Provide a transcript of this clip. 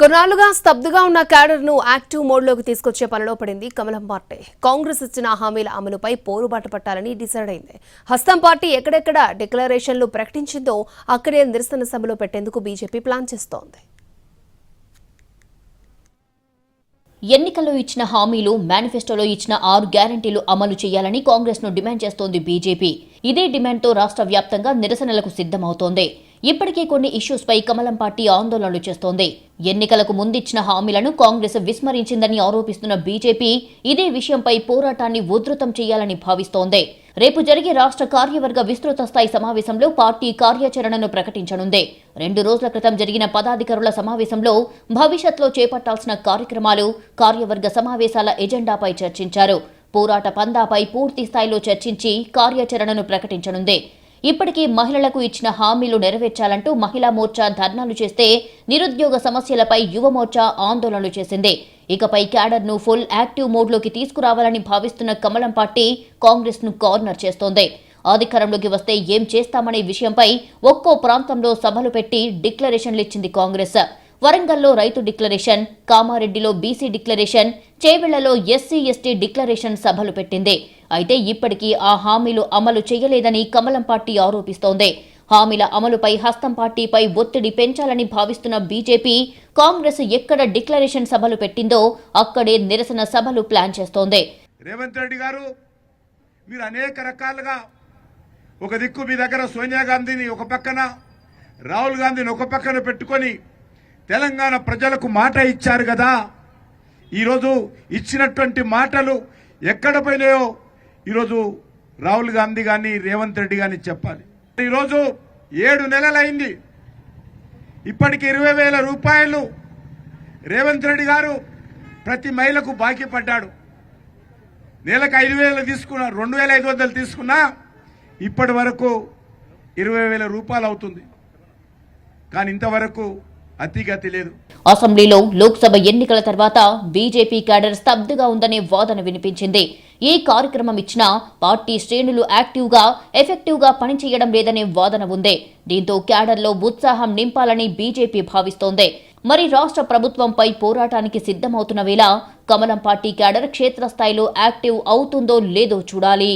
కొన్నాళ్ళుగా స్తబ్దుగా ఉన్న క్యాడర్ను యాక్టివ్ మోడ్లోకి తీసుకొచ్చే పనిలో పడింది కమలం పార్టీ. కాంగ్రెస్ ఇచ్చిన హామీల అమలుపై పోరుబాట పట్టాలని డిసైడ్ అయింది. హస్తం పార్టీ ఎక్కడెక్కడ డిక్లరేషన్లు ప్రకటించిందో అక్కడే నిరసన సభలో పెట్టేందుకు బీజేపీ ప్లాన్ చేస్తోంది. ఎన్నికల్లో ఇచ్చిన హామీలు మేనిఫెస్టోలో ఇచ్చిన ఆరు గ్యారంటీలు అమలు చేయాలని కాంగ్రెస్ను డిమాండ్ చేస్తోంది బీజేపీ. ఇదే డిమాండ్తో రాష్ట్ర వ్యాప్తంగా నిరసనలకు సిద్ధమవుతోంది. ఇప్పటికే కొన్ని ఇష్యూస్ పై కమలం పార్టీ ఆందోళనలు చేస్తోంది. ఎన్నికలకు ముందిచ్చిన హామీలను కాంగ్రెస్ విస్మరించిందని ఆరోపిస్తున్న బీజేపీ ఇదే విషయంపై పోరాటాన్ని ఉధృతం చేయాలని భావిస్తోంది. రేపు జరిగే రాష్ట్ర కార్యవర్గ విస్తృత స్థాయి సమావేశంలో పార్టీ కార్యాచరణను ప్రకటించనుంది. రెండు రోజుల క్రితం జరిగిన పదాధికారుల సమావేశంలో భవిష్యత్లో చేపట్టాల్సిన కార్యక్రమాలు కార్యవర్గ సమావేశాల ఎజెండాపై చర్చించారు. పోరాట పందాపై పూర్తి స్థాయిలో చర్చించి కార్యాచరణను ప్రకటించనుంది. ఇప్పటికీ మహిళలకు ఇచ్చిన హామీలు నెరవేర్చాలంటూ మహిళా మోర్చా ధర్నాలు చేస్తే నిరుద్యోగ సమస్యలపై యువ మోర్చా ఆందోళనలు చేసింది. ఇకపై క్యాడర్ను ఫుల్ యాక్టివ్ మోడ్లోకి తీసుకురావాలని భావిస్తున్న కమలం పార్టీ కాంగ్రెస్ను కార్నర్ చేస్తోంది. అధికారంలోకి వస్తే ఏం చేస్తామనే విషయంపై ఒక్కో ప్రాంతంలో సభలు పెట్టి డిక్లరేషన్లు ఇచ్చింది కాంగ్రెస్. వరంగల్లో రైతు డిక్లరేషన్ కామారెడ్డిలో బీసీ డిక్లరేషన్ చేవెళ్ళలో ఎస్సీ ఎస్టీ డిక్లరేషన్ సభలు పెట్టింది. అయితే ఇప్పటికీ ఆ హామీలు అమలు చేయలేదని కమలం పార్టీ ఆరోపిస్తోంది. హామీల అమలుపై హస్తం పార్టీపై ఒత్తిడి పెంచాలని భావిస్తున్న బీజేపీ కాంగ్రెస్ ఎక్కడ డిక్లరేషన్ సభలు పెట్టిందో అక్కడే నిరసన సభలు ప్లాన్ చేస్తోంది. రేవంత్ రెడ్డి గారు మీరు అనేక రకాలుగా ఒక దిక్కు మీ దగ్గర సోనియా గాంధీని ఒక పక్కన రాహుల్ గాంధీని ఒక పక్కన పెట్టుకొని తెలంగాణ ప్రజలకు మాట ఇచ్చారు కదా. ఈరోజు ఇచ్చినటువంటి మాటలు ఎక్కడ పోయినాయో ఈరోజు రాహుల్ గాంధీ కానీ రేవంత్ రెడ్డి కానీ చెప్పాలి. ఈరోజు ఏడు నెలలైంది. ఇప్పటికి ఇరవై వేల రూపాయలు రేవంత్ రెడ్డి గారు ప్రతి మహిళకు బాకీ పడ్డాడు. నెలకు ఐదు వేలు తీసుకున్నా రెండు వేల ఐదు వందలు తీసుకున్నా ఇప్పటి వరకు ఇరవై వేల రూపాయలు అవుతుంది. కానీ ఇంతవరకు అతిగతి లేదు అసెంబ్లీలో లోక్సభ ఎన్నికల తర్వాత బీజేపీ క్యాడర్ స్తబ్దుగా ఉందనే వాదన వినిపించింది. ఏ కార్యక్రమం ఇచ్చినా పార్టీ శ్రేణులు యాక్టివ్గా ఎఫెక్టివ్గా పనిచేయడం లేదనే వాదన ఉంది. దీంతో క్యాడర్లో ఉత్సాహం నింపాలని బీజేపీ భావిస్తోంది. మరి రాష్ట్ర ప్రభుత్వంపై పోరాటానికి సిద్ధమవుతున్న వేళ కమలం పార్టీ క్యాడర్ క్షేత్రస్థాయిలో యాక్టివ్ అవుతుందో లేదో చూడాలి.